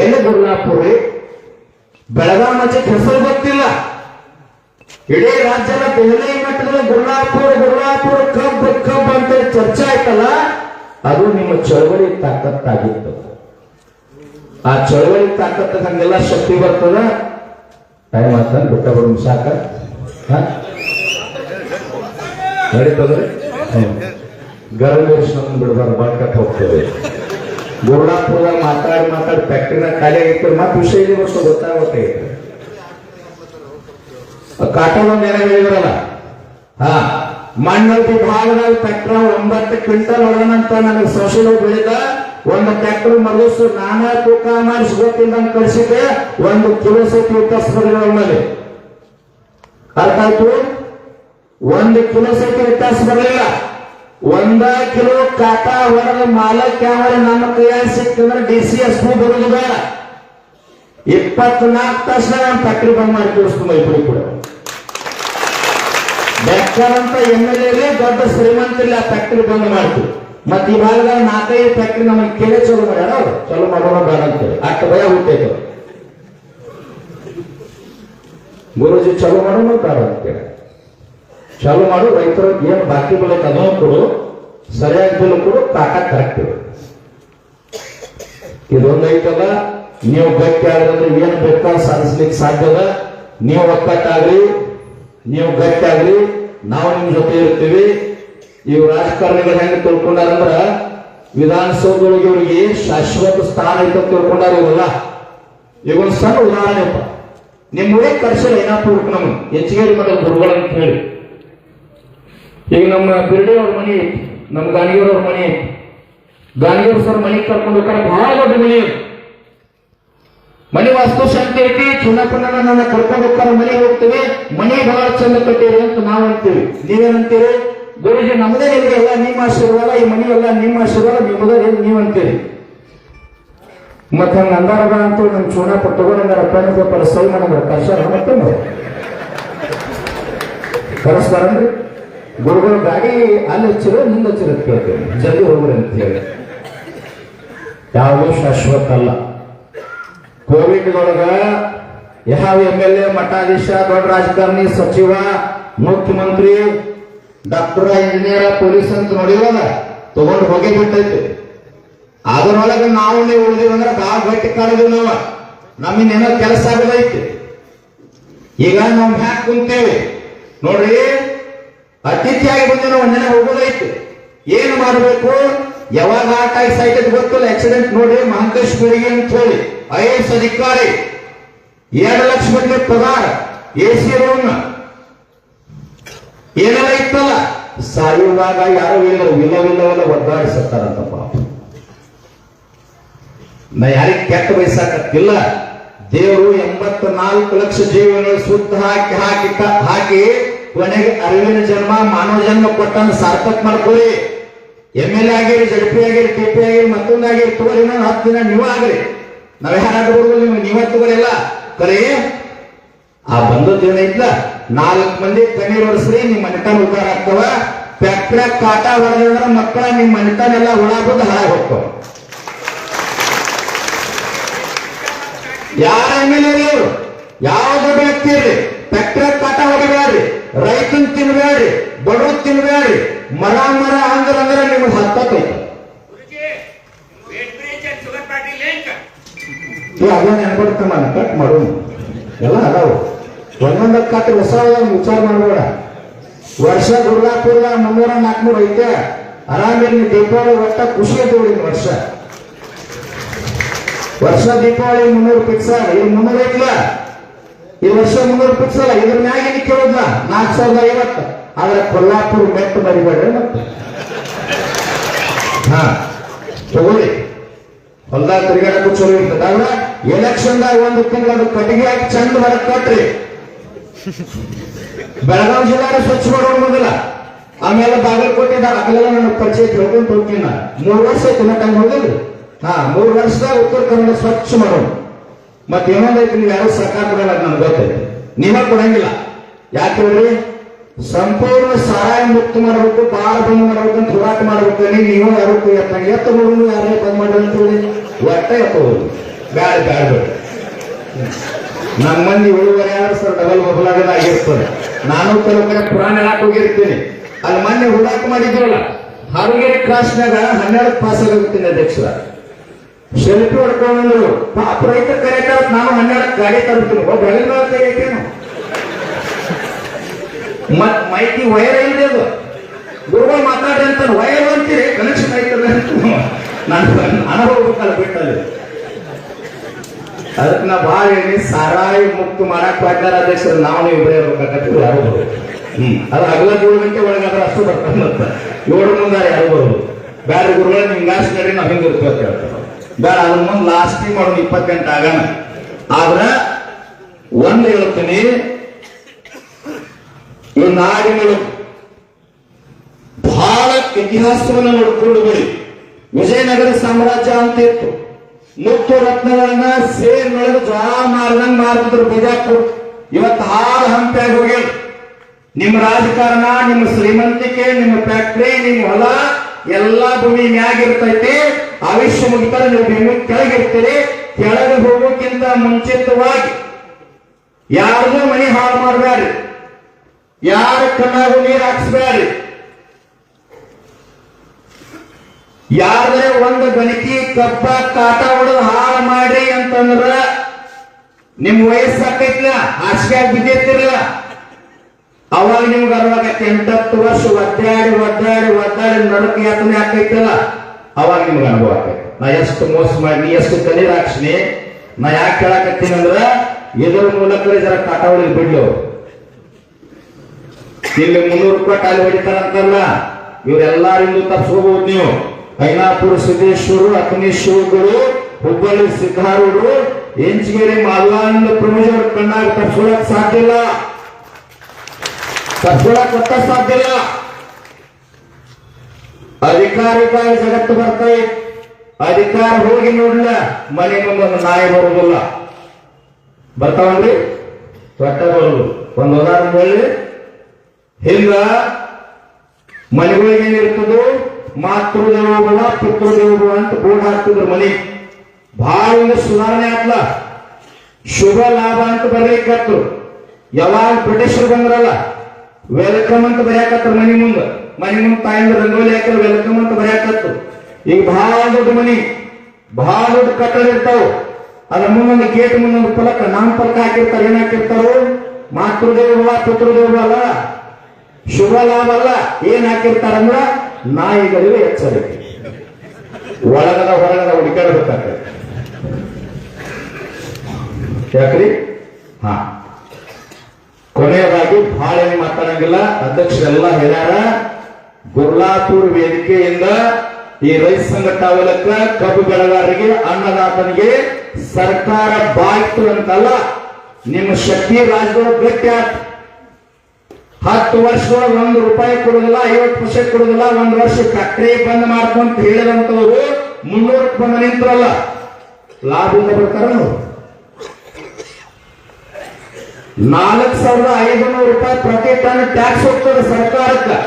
ಎಲ್ಲಿ ಗುರುನಾಪುರಿ ಬೆಳಗಾಂ ಮಜಕ್ ಹೆಸರು ಗೊತ್ತಿಲ್ಲ. ಇಡೀ ರಾಜ್ಯದ ದೆಹಲಿ ಮಟ್ಟದಲ್ಲಿ ಗುರ್ನಾಪುರ ಗುರುನಾಪುರ ಕಬ್ ಕಬ್ ಅಂತ ಚರ್ಚೆ ಆಯ್ತಲ್ಲ, ಅದು ನಿಮ್ಮ ಚಳವಳಿ ತಾಕತ್ತಾಗಿತ್ತು. ಆ ಚಳವಳಿ ತಾಕತ್ತ ಹಂಗೆಲ್ಲ ಶಕ್ತಿ ಬರ್ತದ? ಟೈಮ್ ಆಗ್ತಾನೆ ಬಿಟ್ಟ ಬಿಡು ಸಾಕ? ನಡೀತದ್ರಿ ಹ್ಮ್. ಗರಂ ನಮ್ಗೆ ಬಿಡಬಾರ್ದು ಹೋಗ್ತೇವೆ. ಗುರುಡಾಪುರದಾಗ ಮಾತಾಡಿ ಮಾತಾಡಿ ಫ್ಯಾಕ್ಟ್ರಿನ ಖಾಲಿ ಆಗಿತ್ತು ಮತ್ತೆ ವಿಷಯ ಇದೆ ವರ್ಷ ಗೊತ್ತಾಗುತ್ತೆ ಕಾಟೊಂದು ಏನ ಹೇಳಿದ್ರಲ್ಲ ಹಾ. ಮಣ್ಣು ಭಾಗದಲ್ಲಿ ಟ್ರ್ಯಾಕ್ಟರ್ ಒಂಬತ್ತು ಕ್ವಿಂಟಲ್ ಹೊಡೋಣಂತ ನನಗೆ ಸೋಷಲ್ ಬೆಳೆದ, ಒಂದು ಟ್ರ್ಯಾಕ್ಟರ್ ಮಲಸು ನಾನಾ ತೂಕ ಮಾಡಿಸಿ ಗೊತ್ತಿಲ್ಲ ಕಳಿಸಿದೆ ಒಂದು ಕಿಲೋ ಸತಿ ವ್ಯತ್ಯಾಸ ಮೇಲೆ ಅರ್ಥ ಆಯ್ತು? ಒಂದು ಕಿಲೋ ಸಹಿತ ವ್ಯತ್ಯಾಸ ಒಂದ ಕಿಲೋ ಕಾಟಾ ಹೊಡೆದ ಮಾಲಕ್ ಯಾವ ನಮ್ಮ ಕೈಯಾಗ ಸಿಕ್ತಂದ್ರೆ ಡಿ ಸಿ ಎಸ್ ಪಿ ಬರುವುದ ಇಪ್ಪತ್ನಾಲ್ಕು ತಾಸು ನಾನು ಫ್ಯಾಕ್ಟ್ರಿ ಬಂದ್ ಮಾಡಿ ತೋರಿಸ್ತು ಇಬ್ಬರು ಕೂಡ. ಬೆಕ್ಕಂತ ಎಂ ಎಲ್ ಎ ದೊಡ್ಡ ಆ ಫ್ಯಾಕ್ಟ್ರಿ ಬಂದ್ ಮಾಡ್ತು ಮತ್ತೆ ಈ ಭಾಗದಾಗ ನಾಲ್ಕೈದು ಫ್ಯಾಕ್ಟ್ರಿ ನಮಗೆ ಕೇಳಿ ಚಲೋ ಮಾಡ್ಯಾರ ಅವ್ರು. ಚಲೋ ಮಾಡೋಣ ಬೇಡ ಅಂತೇಳಿ. ಅಷ್ಟು ಭಯ ಹುಟ್ಟೈತೆ. ಗುರುಜಿ ಚಲೋ ಮಾಡೋಣ ಬೇಡ ಅಂತೇಳಿ. ಚಾಲು ಮಾಡು, ರೈತರು ಏನು ಬಾಕಿ ಬೆಲೆ ಅದನ್ನು ಕೊಡು, ಸರಿಯಾಗಿ ಬೆಲೆ ಕೊಡು, ತಾಕತ್ ಇಡು ಇದೊಂದು ಐತಲ್ಲ, ನೀವು ಗಟ್ಟಿ ಆದ್ರೆ ಏನು ಬೇಕಾ ಸಾಧಿಸ್ಲಿಕ್ಕೆ ಸಾಧ್ಯದ ನೀವು ಒಕ್ಕಟ್ಟಾಗ್ರಿ, ನೀವು ಗಟ್ಟಿ ಆಗ್ರಿ, ನಾವು ನಿಮ್ಮ ಜೊತೆ ಇರ್ತೀವಿ. ಇವ್ ರಾಜಕಾರಣಿಗಳು ಹೆಂಗೆ ತಿಳ್ಕೊಂಡಾರಂದ್ರ, ವಿಧಾನಸೌಧದೊಳಗೆ ಇವರಿಗೆ ಶಾಶ್ವತ ಸ್ಥಾನ ಐತೆ ತಿಳ್ಕೊಂಡಾರ ಇವಲ್ಲ ಒಂದು ಸಣ್ಣ ಉದಾಹರಣೆ ನಿಮ್ಮ ಊರಿಗೆ ಕರ್ಸಲ್ಲ ಹುಡುಕ್ ನಮ್ಗೆ? ಹೆಚ್ಚಿಗೆ ಗುರುಗಳು ಅಂತ ಹೇಳಿ. ಈಗ ನಮ್ಮ ಬಿರ್ಡೆ ಅವ್ರ ಮನೆ ಐತಿ, ನಮ್ಮ ಗಾಂಧಿಯವ್ರ ಅವ್ರ ಮನೆ ಐತಿ. ಗಾಣಿಗೇರ್ ಸರ್ ಮನೆಗೆ ಕರ್ಕೊಂಡು ಹೋಗ್ತಾರೆ ಬಹಳ ದೊಡ್ಡ ಮನೆ. ಮನೆ ವಾಸ್ತು ಶಾಂತಿ ಐತಿ, ಚುನಾಪನ್ನ ನನ್ನ ಕರ್ಕೊಂಡು ಹೋಗ್ತಾರೆ, ಮನೆಗೆ ಹೋಗ್ತೇವೆ. ಮನೆ ಬಹಳ ಚಂದ ಕಟ್ಟಿರಿ ಅಂತ ನಾವು ಅಂತೀವಿ. ನೀವೇನಂತೀರಿ? ಗುರುಜಿ, ನಮ್ದೇ ನಿಮಗೆ ಎಲ್ಲ ನಿಮ್ಮ ಆಶೀರ್ವಾದ, ಈ ಮನೆಯೆಲ್ಲ ನಿಮ್ಮ ಆಶೀರ್ವಾದ, ನಿಮ್ಮದೇ ನೀವು ಅಂತೀರಿ ಮತ್ತೆ ಹಂಗ ಅಂದಾರದ ಅಂತೂ ನಮ್ ಚುನಾಪ ತಗೊಂಡಂಗಾರ ಪೇಪರ್ ಸೈ ಮಾಡಂಗಾರ. ಕರ್ಸಾರ ಮತ್ತೆ ಕರೆಸ್ತಾರನ್ರಿ? ಗುರುಗಳು ಗಾಡಿ ಅಲ್ಲಿ ಹಚ್ಚಿರೋ, ಮುಂದೆ ಹಚ್ಚಿರೋ ಕೇಳ್ತೇವೆ ಜಲ್ದಿ ಹೋಗ್ರಿ ಅಂತ ಹೇಳಿ. ಯಾವುದೂ ಶಾಶ್ವತ ಅಲ್ಲ. ಕೋವಿಡ್ ಒಳಗ ಯಾವ ಎಂ ಎಲ್ ಎ, ಮಠಾಧೀಶ, ದೊಡ್ಡ ರಾಜಕಾರಣಿ, ಸಚಿವ, ಮುಖ್ಯಮಂತ್ರಿ, ಡಾಕ್ಟರ್, ಇಂಜಿನಿಯರ್, ಪೊಲೀಸ್ ಅಂತ ನೋಡಿರೋದ ತಗೊಂಡು ಹೋಗಿ ಬಿಟ್ಟೈತೆ. ಅದರೊಳಗೆ ನಾವು ನೀವು ಉಳಿದಿವಂದ್ರೆ ಬಾ ಗಟ್ಟಿ ಕಾಡಿದ್ವಿ ನಾವು. ನಮ್ಮಿನ್ನೇನೋ ಕೆಲಸ ಆಗದೈತಿ. ಈಗ ನಾವು ಹ್ಯಾಕ್ ಕುಂತೇವೆ. ನೋಡ್ರಿ ಅತಿಥಿಯಾಗಿ ಬಂದು ನಾವು ಒಂದಿನ ಹೋಗೋದೈತಿ ಏನು ಮಾಡಬೇಕು? ಯಾವಾಗ ಆಟ ಸೈಟ್ ಗೊತ್ತಿಲ್ಲ. ಆಕ್ಸಿಡೆಂಟ್ ನೋಡಿ ಮಹಂತೇಶ್ ಅಂತ ಹೇಳಿ ಐ ಎಸ್ ಅಧಿಕಾರಿ. ಎರಡು ಲಕ್ಷ ಮಂದಿ ಪಗಾರ. ಎ ಸಿ ರೂಮ್ ಏನೆಲ್ಲ ಇತ್ತಲ್ಲ? ಸಾಯುವಾಗ ಯಾರು ಇಲ್ಲ ವಿಲ್ಲವಿಲ್ಲವೆಲ್ಲ ಒದ್ದಾಡಿಸತ್ತಾರಂತ ಪಾಪ ನಾ ಯಾರಿಗೆ ಕೆಟ್ಟ ಬಯಸಾಕತ್ತಿಲ್ಲ ದೇವರು ಎಂಬತ್ತ ನಾಲ್ಕು ಲಕ್ಷ ಜೀವನ ಸುತ್ತ ಹಾಕಿ ಹಾಕಿ ಹಾಕಿ ಕೊನೆಗೆ ಅರಿವಿನ ಜನ್ಮ, ಮಾನವ ಜನ್ಮ ಕೊಟ್ಟಂತ ಸಾರ್ಥಕ ಮಾಡ್ಕೊಳ್ಳಿ ಎಂ ಎಲ್ ಎ ಆಗಿರಿ ಜಡ್ ಪಿ ಆಗಿರಿ ಟಿ ಪಿ ಆಗಿರಿ, ಮತ್ತೊಂದು ಆಗಿರಿ ಇನ್ನೊಂದು ಹತ್ತು ದಿನ ನೀವು ಆಗ್ರಿ. ನಾವ್ ಯಾರಾಗ್ಬೋದು ನೀವು ನೀವೇ ತಗೋರಿಲ್ಲ ಕರೆ, ಆ ಬಂದದ್ದು ಏನೈತ್ಲ ನಾಲ್ಕು ಮಂದಿ ಕಣ್ಣೀರ್ ಒರೆಸ್ರಿ, ನಿಮ್ಮ ಮನೆತನ ಉದ್ದಾರ ಆಗ್ತವ. ಫ್ಯಾಕ್ಟ್ರಿ ಕಾಟ ಹೊಡೆದ್ರ ಮಕ್ಕಳ ಮನೆತನ ಎಲ್ಲ ಹುಳ ಬಂದು ಹಾಳಾಗಿ ಹೋಗ್ತಾವ. ಯಾರ ಎಂ ಎಲ್ ಎ ಯಾವ್ದು ಯಾವ ದೊಡ್ಡ ವ್ಯಕ್ತಿ ಇರ್ರಿ ಫ್ಯಾಕ್ಟ್ರಿ ಕಾಟ ಹೊಡಿಬೇಡ್ರಿ. ರೈತನ್ ತಿನ್ಬೇಡ್ರಿ ಬಡವ್ರು ತಿನ್ಬೇಡ್ರಿ ಮರ ಮರ ಅಂದ್ರ ಅಂದ್ರೆ ನಿಮ್ಗೆ ಹತ್ತೈತೆ ಅದನ್ನ ನೆನ್ಕೊಡ್ತಮ್ಮ ಕಟ್ ಮಾಡು ಎಲ್ಲ ಅದಾವು. ಒಂದೊಂದ ಕಟ್ ಹೊಸ ವಿಚಾರ ಮಾಡಬೇಡ. ವರ್ಷ ದುರ್ಗಾಪುರದ ಮುನ್ನೂರ ನಾಲ್ಕನೂರ ಐತೆ. ಆರಾಮೇಲೆ ನೀವು ದೀಪಾವಳಿ ಒಟ್ಟ ಖುಷಿ ಐತೆ ವರ್ಷ. ವರ್ಷ ದೀಪಾವಳಿ ಮುನ್ನೂರು ಫಿಕ್ಸ್ ಈ ಮುನ್ನೂರ ಐತಿಲ್ಲ ಈ ವರ್ಷ ಮುನ್ನೂರು ಅಲ್ಲ ಇದ್ರ ಮ್ಯಾಗ ಏನು ಕೇಳೋದ್ಲ ನಾಲ್ಕು ಸಾವಿರದ ಐವತ್ತು. ಆದ್ರೆ ಕೊಲ್ಲಾಪುರ ಮೆಟ್ಟು ಮರಿಬೇಡ್ರಿ ಮತ್ತೆ ಹಾ, ತಗೊಳ್ಳಿ. ಹೊಲ್ದಾಗ ತಿರುಗಾಡಕ್ಕೂ ಚಲೋ ಇರ್ತದೆ ಆದ್ರೆ ಎಲೆಕ್ಷನ್ದಾಗ ಒಂದು ತಿಂಗಳು ಅದು ಕಟ್ಟಿಗೆ ಹಾಕಿ ಚಂದ ಹೊರಗೆ ಕೊಟ್ರಿ. ಬೆಳಗಾವಿ ಜಿಲ್ಲಾರ ಸ್ವಚ್ಛ ಮಾಡೋಣ ಮೊದಲ ಆಮೇಲೆ ಬಾಗಲಕೋಟೆ ಅಗಲೆಲ್ಲ ನನ್ನ ಪರಿಚಯ ತಿಳ್ಕೊಂಡು ಹೋಗ್ತೀನಿ ನಾನು. ಮೂರು ವರ್ಷ ಆಯ್ತು ನಾ ಟೈಮ್ ಹೋಗಿದ್ರಿ ಹಾ, ಮೂರು ವರ್ಷದಾಗ ಉತ್ತರ ಕನ್ನಡ ಸ್ವಚ್ಛ ಮಾಡೋಣ ಮತ್ತೆ ಇನ್ನೊಂದೈತಿ ನೀವು ಯಾರು ಸರ್ಕಾರ ಕೊಡಲ್ಲ ನನ್ಗೆ ಗೊತ್ತೈತಿ ನೀವೇ ಕೊಡಂಗಿಲ್ಲ. ಯಾಕೆ ಸಂಪೂರ್ಣ ಸಾರಾಯಿ ಮುಕ್ತ ಮಾಡಬೇಕು, ಬಾಳ ಬಂದ್ ಮಾಡಬೇಕು ಅಂತ ಹೋರಾಟ ಮಾಡ್ಬೇಕು ನೀವು ಯಾರು ಎತ್ತ ಹೋಗುದು ಯಾರೇ ಬಂದ್ ಮಾಡ್ರಿ ಅಂತ ಹೇಳಿ. ಒಟ್ಟ ಎತ್ತ ಹೋಗುದು ಬ್ಯಾಡ ಬ್ಯಾಡ ನಮ್ಮ ಮಂದಿ ಉಳುವರೆ ಯಾರು ಸರ್ ಡಬಲ್ ಬಬಲ್ ಆಗಿರ್ತದೆ. ನಾನು ಕೆಲವು ಕಡೆ ಪುರಾಣ ಹೇಳಕ್ ಹೋಗಿರ್ತೀನಿ. ಅಲ್ಲಿ ಮೊನ್ನೆ ಹುಡಾಕ್ ಮಾಡಿದ್ರಲ್ಲ, ಹಾರುಗೇರಿ ಕ್ರಾಸ್ನಾಗ ಹನ್ನೆರಡು ಪಾಸ್ ಆಗುತ್ತೀನಿ ಅಧ್ಯಕ್ಷರ. ಸೆಲ್ಫಿ ಹೊಡ್ಕೊಂಡ್ರು ಪಾಪ ರೈತ ಕರೆಕ್ಟ್ ನಾನು ಹನ್ನೆರಡು ಗಾಡಿ ತರುತ್ತೀನಿ ಒಬ್ಬ ಬೆಳಗ್ಗೆ ತೆಗಿತೇನು ಮತ್ ಮೈತಿ ವೈರ್ ಇಲ್ಲದೆ ಅದು. ಗುರುಗಳು ಮಾತಾಡಿ ಅಂತ ವೈರ್ ಅಂತೀರಿ ಕನೆಕ್ಷನ್ ಆಯ್ತದೆ ಅಂತ. ನಾನು ಅನುಭವ ಬಿಟ್ಟಲ್ಲಿ. ಅದಕ್ಕೆ ನಾ ಭಾಳ ಹೇಳಿ, ಸಾರಾಯಿ ಮುಕ್ತ ಮಾಡಕ್ ಪ್ರಕಾರ ಅಧ್ಯಕ್ಷರು ನಾವು ಇಬ್ಬರೇ ಇರ್ಬೇಕಾಗತ್ತೆ ಯಾರು ಬರೋದು? ಹ್ಮ್. ಅದು ಅಗಲ ಏಳು ಗಂಟೆ ಒಳಗಾದ್ರೆ ಅಷ್ಟು ಬರ್ತಾರೆ ಮತ್ತೆ ಏಳು ಮುಂದಾರೆ ಯಾರು ಬರೋದು? ಬೇರೆ ಗುರುಗಳು ನಿಮ್ಗೆ ಗಾಸ್ ನಡಿ ನಾವು ಹಿಂಗೆ ಇರ್ತೀವಿ ಅಂತ ಹೇಳ್ತಾರೆ. ಬೇಡ ಅದ್ರ ಮುಂದೆ ಲಾಸ್ಟಿ ಮಾಡೋದು ಇಪ್ಪತ್ತು ಗಂಟೆ ಆಗೋಣ. ಆದ್ರೆ ಒಂದು ಹೇಳ್ತೀನಿ, ಈ ನಾಡಿಗಳು ಬಹಳ ಇತಿಹಾಸವನ್ನು ನೋಡಿಕೊಂಡು ಬರಿ ವಿಜಯನಗರ ಸಾಮ್ರಾಜ್ಯ ಅಂತ ಇತ್ತು. ಮುತ್ತು ರತ್ನಗಳನ್ನ ಸೇರ್ ನಡೆದು ಜ್ವಾಳ ಮಾರ್ದಂಗ್ ಮಾರ್ತಿದ್ರು ಬಿಜಾಪುರ್. ಇವತ್ತು ಹಾಲು ಹಂಪಿಯಾಗಿ ಹೋಗ್ಯಾರ. ನಿಮ್ಮ ರಾಜಕಾರಣ, ನಿಮ್ಮ ಶ್ರೀಮಂತಿಕೆ, ನಿಮ್ಮ ಫ್ಯಾಕ್ಟ್ರಿ, ನಿಮ್ಮ ಹೊಲ ಎಲ್ಲಾ ಭೂಮಿ ಮ್ಯಾಗಿರ್ತೈತಿ, ಆಯುಷ್ಯ ಮುಗಿತಾರೆ ನೀವು ಭೂಮಿ ಕೆಳಗಿರ್ತೀರಿ, ಕೆಳಗೆ ಹೋಗೋಕ್ಕಿಂತ ಮುಂಚಿತವಾಗಿ ಯಾರ್ದು ಮನೆ ಹಾಳು ಮಾಡಬೇಡ್ರಿ. ಯಾರ ಕಣ್ಣಾಗೂ ನೀರು ಹಾಕ್ಸ್ಬೇಡ್ರಿ. ಯಾರೇ ಒಂದು ಗಣಕಿ ಕಪ್ಪ ಕಾಟ ಹೊಡೆದು ಹಾಳು ಮಾಡ್ರಿ ಅಂತಂದ್ರ, ನಿಮ್ ವಯಸ್ಸು ಹಾಸಿಗೆ ಆಗಿ ಬಿದ್ದಿರ್ತಿರ್ಲ ಅವಾಗ ನಿಮ್ಗೆ ಅರ್ವಾಗತ್ತೆ ಎಂಟತ್ತು ವರ್ಷ ಒದ್ದಾಡಿ ಒದ್ದಾಡಿ ಒದ್ದಾಡಿ ನಡಕ ಯಾತನೆ ಆಗ್ತೈತಲ್ಲ? ಅವಾಗ ನಿಮ್ಗೆ ಅನುಭವ ಆಗ್ತೈತೆ. ನಾ ಎಷ್ಟು ಮೋಸ ಮಾಡಿ ಎಷ್ಟು ಕಲಿ ಹಾಕ್ಸಿನಿ ನಾ ಯಾಕೆ ಕೇಳಾಕತ್ತೀನಿ ಅಂದ್ರ ಇದ್ರ ಮೂಲಕ ಜರ ಕಾಟಾವಳಿ ಬಿಡ್ಲು. ಇಲ್ಲಿ ಮುನ್ನೂರು ರೂಪಾಯಿ ಕಾಲಿ ಹೊಡಿತಾರಂತಲ್ಲ, ಇವರೆಲ್ಲರಿಂದ ತಪ್ಪಿಸ್ಕೋಬಹುದು ನೀವು. ಐನಾಪುರ ಸಿದ್ದೇಶ್ವರು ಅಗ್ನಿಶ್ವರಗಳು ಹುಬ್ಬಳ್ಳಿ ಸಿದ್ಧಾರೂಢರು ಎಂಚಗೇರಿ ಮಾಲ್ಲಾನಂದ ಪ್ರಮುಖರ ಕಣ್ಣಾಗ ತಪ್ಸ್ಕೊಳಕ್ ಸಾಧ್ಯ ಇಲ್ಲ. ತಪ್ಪಿಸ್ಕೊಳಕ್ ಒಟ್ಟ ಸಾಧ್ಯ ಇಲ್ಲ. ಅಧಿಕಾರಿಗಳ ಜಗತ್ತು ಬರ್ತೈ ಅಧಿಕಾರ ಹೋಗಿ ನೋಡ್ಲ ಮನೆ ಮುಂದೆ ಒಂದು ನಾಯಿ ಬರುವುದಿಲ್ಲ. ಬರ್ತಾವನ್ರಿ ಒಟ್ಟ ಬರುದು ಒಂದು ಉದಾಹರಣೆ ಹೇಳಿ. ಹಿಂದ ಮನೆಗಳಿಗೆ ಏನಿರ್ತದೋ ಮಾತೃದೇವೋಭವ ಪಿತೃದೇವೋಭವ ಅಂತ ಬೋರ್ಡ್ ಹಾಕ್ತಿದ್ರು ಮನೆ. ಬಹಳ ಸುಧಾರಣೆ ಆತ್ಲ. ಶುಭ ಲಾಭ ಅಂತ ಬರ್ಲಿಕ್ಕೆ ಯಾವಾಗ ಬ್ರಿಟಿಷರು ಬಂದ್ರಲ್ಲ ವೆಲ್ಕಮ್ ಅಂತ ಬರ್ಯಾಕತ್ರು ಮನಿ ಮುಂದೆ. ಮನಿ ಮುಂದೆ ತಾಯಿಂದ ರಂಗೋಲಿ ಹಾಕಿದ್ರು ವೆಲ್ಕಮ್ ಅಂತ ಬರೆಯಾಕತ್ತು. ಈಗ ಬಹಳ ದೊಡ್ಡ ಮನಿ ಬಹಳ ದೊಡ್ಡ ಕಟ್ಟಡ ಇರ್ತಾವ. ಅದ್ರ ಮುಂದೊಂದು ಗೇಟ್ ಮುಂದೊಂದು ಫಲಕ ನಾಮ ಫಲಕ ಹಾಕಿರ್ತಾರ, ಏನ್ ಹಾಕಿರ್ತಾರೋ? ಮಾತೃದೇವ ಪಿತೃದೇವ ಅಲ್ಲ, ಶುಭ ಲಾಭ ಅಲ್ಲ, ಏನ್ ಹಾಕಿರ್ತಾರಂದ್ರ ನಾಯಿಗಳಿಗೂ ಎಚ್ಚರಿಕೆ. ಒಳಗದ ಹೊರಗದ ಹುಡುಕಾಡಬೇಕಾಗ್ತದೆ ಯಾಕ್ರಿ? ಹಾ. ಕೊನೆಯದಾಗಿ ಬಹಳ ಏನು ಮಾತಾಡಂಗಿಲ್ಲ ಅಧ್ಯಕ್ಷರೆಲ್ಲ ಹೇಳ್ಯಾರ, ಗುರ್ಲಾಪುರ್ ವೇದಿಕೆಯಿಂದ ಈ ರೈತ ಸಂಘ ತಾವೆಲಕ್ಕ ಕಬ್ಬು ಬೆಳೆಗಾರರಿಗೆ, ಅನ್ನದಾತನಿಗೆ ಸರ್ಕಾರ ಬಾಯ್ತು ಅಂತಲ್ಲ, ನಿಮ್ಮ ಶಕ್ತಿ ರಾಜ್ಯದೊಳಗೆ ಗಟ್ಟಿ ಹತ್ತು ವರ್ಷದೊಳಗೆ ಒಂದು ರೂಪಾಯಿ ಕೊಡುದಿಲ್ಲ, ಐವತ್ತು ಪರ್ಸೆಂಟ್ ಕೊಡುದಿಲ್ಲ, ಒಂದು ವರ್ಷ ಫ್ಯಾಕ್ಟರಿ ಬಂದ್ ಮಾಡ್ಕೊಂತ ಹೇಳಿದಂತವ್ರು ಮುನ್ನೂರಕ್ಕೆ ಬಂದ ನಿಂತ್ರಲ್ಲ. ಲಾಭದಿಂದ ಬರ್ತಾರ. ನಾಲ್ಕು ಸಾವಿರದ ಐದುನೂರು ರೂಪಾಯಿ ಪ್ರತಿ ಟನ್ ಟ್ಯಾಕ್ಸ್ ಹೋಗ್ತದೆ ಸರ್ಕಾರಕ್ಕೆ.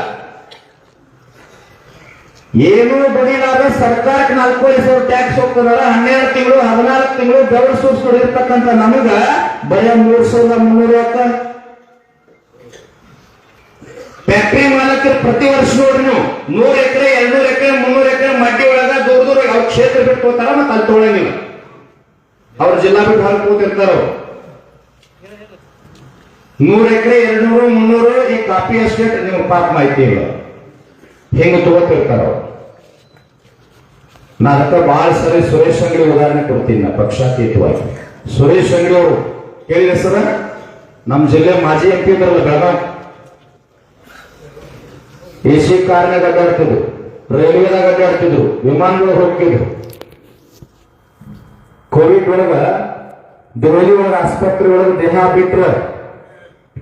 ಏನೂ ದುಡಿಲಾರ ಸರ್ಕಾರಕ್ಕೆ ನಾಲ್ಕೂವರೆ ಸಾವಿರ ಟ್ಯಾಕ್ಸ್ ಹೋಗ್ತದಲ್ಲ, ಹನ್ನೆರಡು ತಿಂಗಳು, ಹದಿನಾಲ್ಕು ತಿಂಗಳು ಬೆವರು ಸೂಸ್ಕೊಂಡಿರ್ತಕ್ಕಂಥ ನಮಗ ಬರೀ ಮೂರು ಸಾವಿರದ ಮುನ್ನೂರ ಫ್ಯಾಕ್ಟ್ರಿ ಮಾಲಕರು ಪ್ರತಿ ವರ್ಷ ನೋಡ್ರಿ ನೀವು, ನೂರ್ ಎಕರೆ, ಎರಡ್ನೂರ್ ಎಕರೆ, ಮುನ್ನೂರ್ ಎಕರೆ ಮಡ್ಡಿ ಒಳಗ ದೂರ ದೂರ ಅವ್ರ ಕ್ಷೇತ್ರ ಬಿಟ್ಟು ಹೋಗ್ತಾರ ಮತ್ತೆ ಅಲ್ಲಿ ತೊಗೊಳಂಗಿಲ್ಲ. ಅವ್ರ ಜಿಲ್ಲಾ ಬಿಟ್ಟು ಹೊರಗೆ ಕೂತಿರ್ತಾರ ಅವ್ರು. ನೂರ್ ಎಕರೆ, ಎರಡ್ನೂರು, ಮುನ್ನೂರು ಈ ಕಾಫಿ ಎಸ್ಟೇಟ್ ನಿಮ್ಗೆ ಪಾಪ ಮಾಹಿತಿ ಇಲ್ಲ. ಹೆಂಗ ತಗೋತಿರ್ತಾರ. ನಾ ಅದಕ್ಕೆ ಬಹಳ ಸರಿ ಸುರೇಶ್ ಅಂಗಡಿ ಉದಾಹರಣೆ ಕೊಡ್ತೀನಿ ನಾ ಪಕ್ಷಾತೀತವಾಗಿ. ಸುರೇಶ್ ಅಂಗಡಿ ಅವರು, ಕೇಳಿದ ಸರ? ನಮ್ಮ ಜಿಲ್ಲೆ ಮಾಜಿ ಎಂ ಪಿ ಇದ್ರಲ್ಲ ಬೆಳಗಾವ್. ಎ ಸಿ ಕಾರ್ನಾಗ ಅಡ್ಡಾಡ್ತಿದ್ರು, ರೈಲ್ವೆದಾಗ ಅಡ್ಡಾಡ್ತಿದ್ರು ವಿಮಾನಗಳು ಹೋಗ್ತಿದ್ರು. ಕೋವಿಡ್ ಒಳಗ ದೆಹಲಿ ಒಳಗ ಆಸ್ಪತ್ರೆ ಒಳಗ ದೇಹ ಬಿಟ್ರ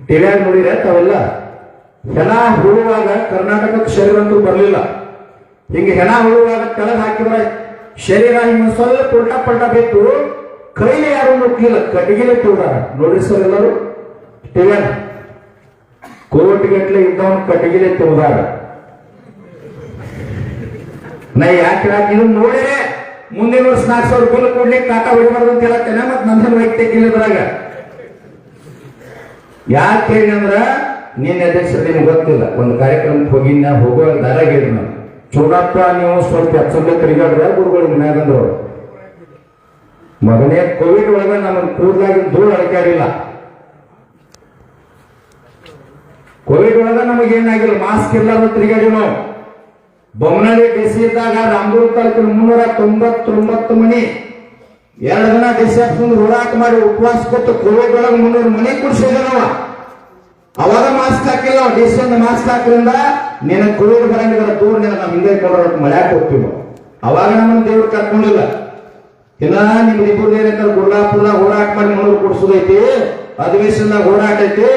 ಟಿವಿಯಾಗ ನೋಡಿದ್ರೆ ತಾವೆಲ್ಲ ಹೆಣ ಹುಳುವಾಗ ಕರ್ನಾಟಕದ ಶರೀರ ಅಂತೂ ಬರಲಿಲ್ಲ. ಹಿಂಗೆ ಹೆಣ ಹುಳುವಾಗ ಕೆಳಗೆ ಹಾಕಿದ್ರೆ ಶರೀರ ಹಿಂಗೆ ಸ್ವಲ್ಪ ಉಲ್ಟಾ ಪಲ್ಟಾ ಬಿತ್ತು, ಕೈಲಿ ಯಾರು ನುಗ್ಗಿಲ್ಲ, ಕಟ್ಟಿಗೆಲೆ ತುಳ್ದಾರ ನೋಡ್ರಿ ಸರ್ ಎಲ್ಲರೂ ಟಿವಿಯಾಗ ಕೋಟಿ ಗಟ್ಟಲೆ ಇದ್ದವನ್ ಕಟ್ಟಿಗೆಲೆ ತುಳ್ದಾರ ನಾ ಯಾಕೆ ಇದನ್ನ ನೋಡಿರೆ ಮುಂದಿನ ವರ್ಷ ನಾಲ್ಕು ಸಾವಿರ ರೂಪಾಯಿ ಕೊಡ್ಲಿಕ್ಕೆ ಕಾಟ ಹೊಡಿಬಾರ್ದು ಅಂತ ಹೇಳತ್ತೇನೆ, ಮತ್ತೆ ನಂದನ್ ವೈಯಕ್ತಿಕ ಇಲ್ಲದ್ರಾಗ ಯಾಕೆ ಹೇಳಿ ಅಂದ್ರ, ನಿನ್ನ ಅಧ್ಯಕ್ಷರು ನಿಮ್ಗೆ ಗೊತ್ತಿಲ್ಲ. ಒಂದು ಕಾರ್ಯಕ್ರಮಕ್ಕೆ ಹೋಗಿನ ಹೋಗೋ ದಾರಾಗ ಹೇಳಿ ನಾನು. ಚೂಡಪ್ಪ, ನೀವು ಸ್ವಲ್ಪ ಎಚ್ಚರಲೆ ತಿರುಗಾಡ್ರೆ ಗುರುಗಳು ಮನ್ಯಾಗಂದ್ರು ಮೊದಲೇ ಕೋವಿಡ್ ಒಳಗ ನಮಗೆ ಕೂದಲಾಗಿ ಧೂಳು ಅಡಕಾರಿಲ್ಲ ಕೋವಿಡ್ ಒಳಗ ನಮಗೇನಾಗಿಲ್ಲ ಮಾಸ್ಕ್ ಇಲ್ಲದ ತಿರುಗಾಡಿ ನಾವು. ಬೊಮ್ಮನಹಳ್ಳಿ ಬಿಸಿ ಇದ್ದಾಗ ರಾಮದುರ್ಗ ತಾಲೂಕಿನ ಮುನ್ನೂರ ತೊಂಬತ್ತೊಂಬತ್ತು ಮನಿ ಎರಡು ದಿನ ಡಿಸೆಪ್ಷನ್ ಹೋರಾಟ ಮಾಡಿ ಉಪವಾಸ ಕೊಟ್ಟು ಕೋವಿಡ್ ಒಳಗೆ ಮುನ್ನೂರು ಮನೆ ಕುಡಿಸಿದ ನಾವ ಅವಾಗ ಮಾಸ್ಕ್ ಹಾಕಿಲ್ಲ ನಾವು ಡಿಸಿ ಅಂತ ಮಾಸ್ಕ್ ಹಾಕಿದ್ರಿಂದ ನಿನ್ನ ಕೋವಿಡ್ ಬರಂಗಿಲ್ಲ, ದೂರ ನಿನ್ನ ನಮ್ಮ ಹಿಂದೆ ಕೊಂಡ್ರೆ ಮಳ್ಯಾಕ ಹೋಗ್ತೀವಿ. ಅವಾಗ ನಮ್ಮ ದೇವ್ರು ಕರ್ಕೊಂಡಿಲ್ಲ. ಇನ್ನ ನಿಮ್ ಇಬ್ಬರು ಏನಂತಾರೆ ಗುರ್ಲಾಪುರದಾಗ ಹೋರಾಟ ಮಾಡಿ ಮುನ್ನೂರು ಕುಡಿಸೋದೈತಿ, ಅಧಿವೇಶನದಾಗ ಹೋರಾಟ ಐತಿ,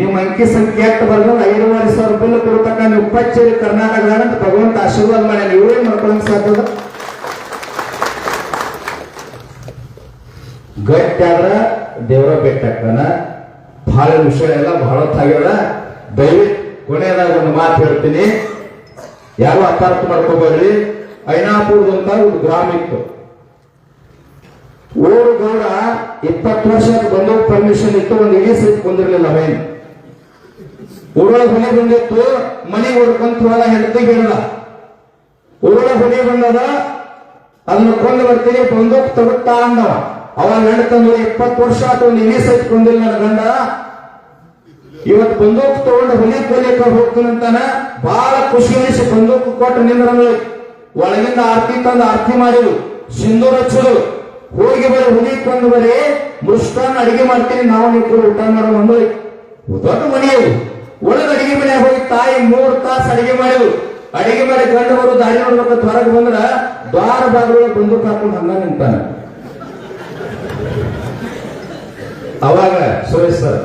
ನಿಮ್ಮ ಅಂಕಿ ಸಂಖ್ಯೆ ಎಷ್ಟು ಬರ್ದ ಐದೂವರೆ ಸಾವಿರ ರೂಪಾಯಿ ಕೊಡ್ತಕ್ಕ ನೀವು ಪಚ್ಚೇರಿ ಕರ್ನಾಟಕದ ಭಗವಂತ ಆಶೀರ್ವಾದ ಮಾಡ್ಯಾನ. ಇವ್ರೇನ್ ಮಾಡ್ಕೊಳಕ್ ಸಾಧ್ಯದ ಗಟ್ಟಿ ಆದ್ರ ದೇವರ ಬೆಟ್ಟಕ್ಕನ ಬಹಳ ವಿಷಯ ಎಲ್ಲ ಬಹಳ ಹೊತ್ತಾಗ್ಯದ ದಯವಿಟ್ಟು ಕೊನೆಯದಾಗ ಒಂದು ಮಾತು ಹೇಳ್ತೀನಿ. ಯಾರು ಅಪಾರ್ಥ ಮಾಡ್ಕೋಬೇಡ್ರಿ? ಐನಾಪುರದಂತ ಒಂದು ಗ್ರಾಮ ಇತ್ತು. ಊರು ಗೌಡ ಇಪ್ಪತ್ತು ವರ್ಷ ಬಂದು ಪರ್ಮಿಷನ್ ಇತ್ತು ಒಂದು ಇಡೀ ಸೈಟ್ ಬಂದಿರಲಿಲ್ಲ ಮೇನ್. ಊರೊಳಗೆ ಹುಲಿ ಬಂದಿತ್ತು, ಮನೆ ಹೊಡ್ಕೊಂತ ಹೊಲ ಹೆಂಡತಿ ಹೇಳಲ್ಲ ಊರೊಳಗೆ ಹುಲಿ ಬಂದದ, ಅದನ್ನ ಕೊಂಡು ಬರ್ತೀನಿ, ಬಂದೂಕ್ ತಗುತ್ತಾ ಅಂದವ. ಅವಾಗ ಹೇಳ್ತಂದು ಇಪ್ಪತ್ತು ವರ್ಷ ಆತು ಒಂದು ಸಹಿತ್ಕೊಂಡಿಲ್ಲ ನನ್ನ ಗಂಡ. ಇವತ್ತು ಬಂದೂಕ್ ತಗೊಂಡು ಹುಲಿ ಕೊಲಿಯಕ್ಕ ಹೋಗ್ತೀನಿ ಅಂತಾನ ಬಹಳ ಖುಷಿ ಅನಿಸಿ ಬಂದೂಕು ಕೊಟ್ಟು ನಿಂದ್ರಂದ್ರೆ ಒಳಗಿಂದ ಆರ್ತಿ ತಂದು ಆರ್ತಿ ಮಾಡಿದ್ರು ಸಿಂಧೂರ್ ಹಚ್ಚಲು ಹೋಗಿ ಬರೀ ಹುಲಿ ಕೊಂದು ಬರೀ ಮೃಷ್ಟಾನ್ನ ಅಡಿಗೆ ಮಾಡ್ತೀನಿ, ನಾವು ನಿಂತು ಊಟ ಮಾಡೋ ಒಂದು ದೊಡ್ಡ ಮನೆ ಉಳಿದ ಅಡಿಗೆ ಮನೆ ಹೋಗಿ ತಾಯಿ ಮೂರ್ ತಾಸು ಅಡಿಗೆ ಮಾಡಿದ್ರು ಅಡಿಗೆ ಮಾಡಿ ಗಂಡ ಬರೋ ದಾರಿ ನೋಡ್ಬೇಕಂತ ಹೊರಗೆ ಬಂದ್ರ ದ್ವಾರ ಬಾಗಿಲೊಳಗೆ ಬಂದೂಕ್ ಹಾಕೊಂಡು ಹಂಗ ನಿಂತಾನ. ಅವಾಗ ಸುರೇಶ್ ಸರ್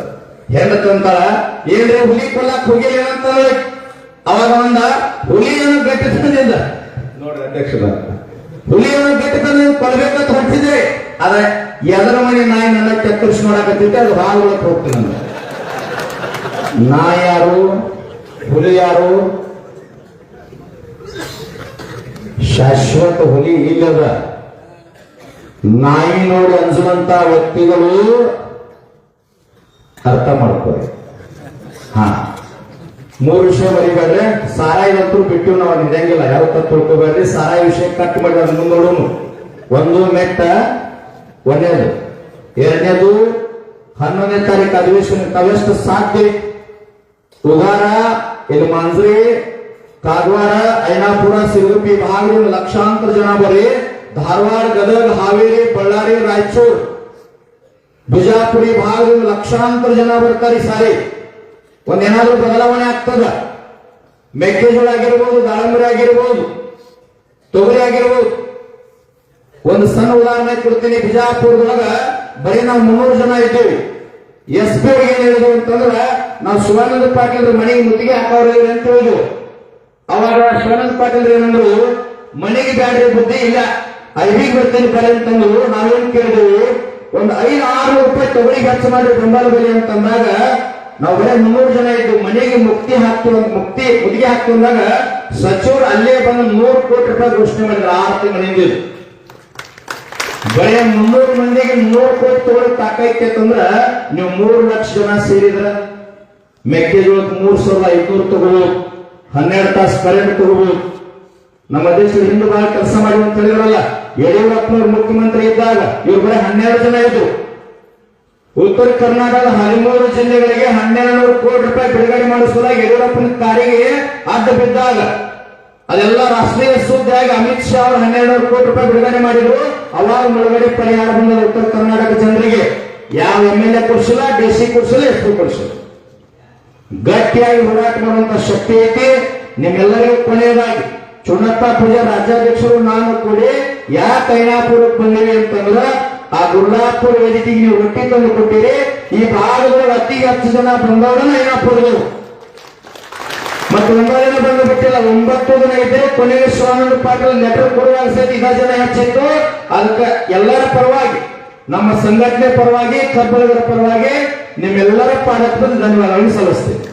ಅಂತಾರ ಏನ್ರಿ ಹುಲಿ ಕೊಲ್ಲಕ್ ಹೋಗಿಲ್ಲ ಅಂತ ಅವಾಗ ಒಂದ ಹುಲಿ ಏನ ಗಟ್ಟಿ ತಂದಿದ್ದ ನೋಡ್ರಿ ಅಧ್ಯಕ್ಷರ ಹುಲಿ ಏನ ಗಟ್ಟಿ ತಂದ ಕೊಡ್ಬೇಕಂತ ಹೊಂಟಿದ್ರೆ ಆದ್ರೆ ಎದರ ಮನೆ ನಾಯಿ ನನ್ನ ಕತ್ತರಿಸಿ ನೋಡಕತ್ತಿದ್ದೆ ಅದು ಹಾಲು ಹೋಗ್ತೀನಿ ನಾನು ಯಾರು? ಹುಲಿ ಯಾರು? ಶಾಶ್ವತ ಹುಲಿ ಇಲ್ಲದ ನಾಯಿ ನೋಡಿ ಅನ್ಸುವಂತ ವ್ಯಕ್ತಿಗಳು ಅರ್ಥ ಮಾಡ್ಕೊಳ್ಳಿ ಹಾ ಮೂರು ವಿಷಯ ಬರೀಬೇಡ್ರಿ. ಸಾರಾಯಿದಂತೂ ಬಿಟ್ಟು ನಾವು ಇದಂಗಿಲ್ಲ ಯಾವ ತಪ್ಪು ತಿಳ್ಕೊಬೇಡ್ರಿ. ಸಾರಾಯಿ ವಿಷಯ ಕಟ್ ಮಾಡಿ ಅದನ್ನು ನೋಡೋನು. ಒಂದು ಮೆಟ್ಟ, ಒಂದೇದು. ಎರಡನೇದು, ಹನ್ನೊಂದನೇ ತಾರೀಕು ಅಧಿವೇಶನ ತಾವೆಷ್ಟು ಸಾಧ್ಯ? ಉಗಾರ ಇಲ್ಲಿ ಮಾಂಜ್ರಿ ಕಾಗವಾರ ಐನಾಪುರ ಸಿರುಪಿ ಬಾಗಲೂರು ಲಕ್ಷಾಂತರ ಜನ ಬರೀ ಧಾರವಾಡ, ಗದಗ, ಹಾವೇರಿ, ಬಳ್ಳಾರಿ, ರಾಯಚೂರು. ಬಿಜಾಪುರಿ ಭಾಗದಿಂದ ಲಕ್ಷಾಂತರ ಜನ ಬರ್ತಾರೆ ಸಾರಿ. ಒಂದೇನಾದ್ರೂ ಬದಲಾವಣೆ ಆಗ್ತದ? ಮೆಕ್ಕೆಜೋಳ ಆಗಿರ್ಬೋದು ದಾಳಂಬರಿ ಆಗಿರ್ಬೋದು, ತೊಗರಿ ಆಗಿರ್ಬೋದು. ಒಂದು ಸಣ್ಣ ಉದಾಹರಣೆ ಕೊಡ್ತೀನಿ. ಬಿಜಾಪುರದೊಳಗ ಬರೀ ನಾವು ಮುನ್ನೂರು ಜನ ಇದ್ದೇವೆ. ಎಸ್ ಪಿ ಅವ್ರಿಗೆ ಏನ್ ಹೇಳಿದ್ರು ಅಂತಂದ್ರ, ನಾವು ಶಿವಾನಂದ ಪಾಟೀಲ್ ಮನೆಗೆ ಮುತ್ತಿಗೆ ಹಾಕೋರು ಅಂತ ಹೇಳಿದ್ವು. ಅವಾಗ ಶಿವಾನಂದ ಪಾಟೀಲ್ ಏನಂದ್ರು, ಮನೆಗೆ ಬ್ಯಾಡ್ರಿ ಬುದ್ಧಿ ಇಲ್ಲ. ಐವಿಗೆ ಬರ್ತೀನಿ ಬೆಲೆ ಅಂತಂದ್ರು ನಾವೇನ್ ಕೇಳಿದ್ವಿ? ಒಂದು ಐದು ಆರು ರೂಪಾಯಿ ತೊಗರಿ ಖರ್ಚು ಮಾಡಿ ಬೆಂಬಲ ಬೆಲೆ ಅಂತಂದಾಗ ನಾವು ಬರೀ ಮುನ್ನೂರು ಜನ ಇದ್ದು ಮನೆಗೆ ಮುಕ್ತಿ ಹಾಕ್ತು ಮುಕ್ತಿ ಮುತ್ತಿಗೆ ಹಾಕ್ತು ಅಂದಾಗ ಸಚಿವರು ಅಲ್ಲೇ ಬಂದು ನೂರು ಕೋಟಿ ರೂಪಾಯಿ ಘೋಷಣೆ ಮಾಡಿದ್ರು, ಆರು ತಿಂಗಳಿಂದ. ಬರೀ ಮುನ್ನೂರು ಮಂದಿಗೆ ನೂರು ಕೋಟಿ ತಗೊಳ್ಳೋ ತಾಕೈತೆ ಅಂತಂದ್ರ ನೀವು ಮೂರು ಲಕ್ಷ ಜನ ಸೇರಿದ್ರ. ಮೆಕ್ಕೆಜೋಳಕ್ಕೆ ಮೂರು ಸಾವಿರದ ಐದ್ನೂರು ತಗೋಬಹುದು ಹನ್ನೆರಡು ತಾಸು ಕರೆಂಟ್ ತಗೋಬಹುದು ನಮ್ಮ ದೇಶದ ಹಿಂದೂ ಬಹಳ ಕೆಲಸ ಮಾಡಿ ಅಂತ ಹೇಳಿದ್ರಲ್ಲ, ಯಡಿಯೂರಪ್ಪನವ್ರು ಮುಖ್ಯಮಂತ್ರಿ ಇದ್ದಾಗ ಇವ್ರು ಬರೀ ಹನ್ನೆರಡು ಜನ ಇದ್ದು. ಉತ್ತರ ಕರ್ನಾಟಕದ ಹದಿಮೂರು ಜಿಲ್ಲೆಗಳಿಗೆ ಹನ್ನೆರಡು ನೂರು ಕೋಟಿ ರೂಪಾಯಿ ಬಿಡುಗಡೆ ಮಾಡಿಸುವುದಾಗಿ ಯಡಿಯೂರಪ್ಪನ ಕಾರಿಗೆ ಅಡ್ಡ ಬಿದ್ದಾಗ, ಅದೆಲ್ಲ ರಾಷ್ಟ್ರೀಯ ಸುದ್ದಿಯಾಗಿ ಅಮಿತ್ ಶಾ ಅವರು ಹನ್ನೆರಡು ನೂರು ಕೋಟಿ ರೂಪಾಯಿ ಬಿಡುಗಡೆ ಮಾಡಿದ್ರು. ಅವಾಗ ಮುಳುಗಡೆ ಪರಿಹಾರ ಬಂದ ಉತ್ತರ ಕರ್ನಾಟಕ ಜನರಿಗೆ ಯಾವ ಎಂ ಎಲ್ ಎ ಕೊಡಿಸಿಲ್ಲ, ಡಿ ಸಿ ಕೊಡಿಸಿಲ್ಲ ಎಷ್ಟು ಕೊಡಿಸಿಲ್ಲ. ಗಟ್ಟಿಯಾಗಿ ಹೋರಾಟ ಮಾಡುವಂತ ಶಕ್ತಿ ಐತಿ ನಿಮ್ಮೆಲ್ಲರಿಗೂ ಕೊನೆಯದಾಗಿ ಚುನ್ನಪ್ಪ ಪೂಜಾ ರಾಜ್ಯಾಧ್ಯಕ್ಷರು ನಾನು ಕೂಡಿ ಯಾಕೆ ಕೈನಾಪುರಕ್ಕೆ ಬಂದಿವೆ ಅಂತಂದ್ರ ಆ ದುರ್ಗಾಪುರ ವೇದಿಕೆಗೆ ನೀವು ರೊಟ್ಟಿ ತಂದು ಕೊಟ್ಟಿರಿ. ಈ ಭಾಗದಲ್ಲಿ ಅತಿ ಹತ್ತು ಜನ ಬಂದವರನ್ನ ಐನಾಪುರದವರು ಮತ್ತೆ ಒಂಬತ್ತು ಜನ ಬಂದು ಬಿಟ್ಟಿಲ್ಲ ಒಂಬತ್ತು ಜನ ಇದ್ರೆ ಕೊನೆಗೆ ಸ್ವಾಮಿ ಪಾಟೀಲ್ ಲೆಟರ್ ಕೊಡುವಾಗ ಸಹಿತ ಇದ ಜನ ಹೆಚ್ಚಿತ್ತು. ಅದಕ್ಕೆ ಎಲ್ಲರ ಪರವಾಗಿ, ನಮ್ಮ ಸಂಘಟನೆ ಪರವಾಗಿ ಕಬ್ಬಳಿಗರ ಪರವಾಗಿ ನಿಮ್ಮೆಲ್ಲರ ಪಾದಕ್ಕೆ ಧನ್ಯವಾದಗಳನ್ನು ಸಲ್ಲಿಸ್ತೀನಿ.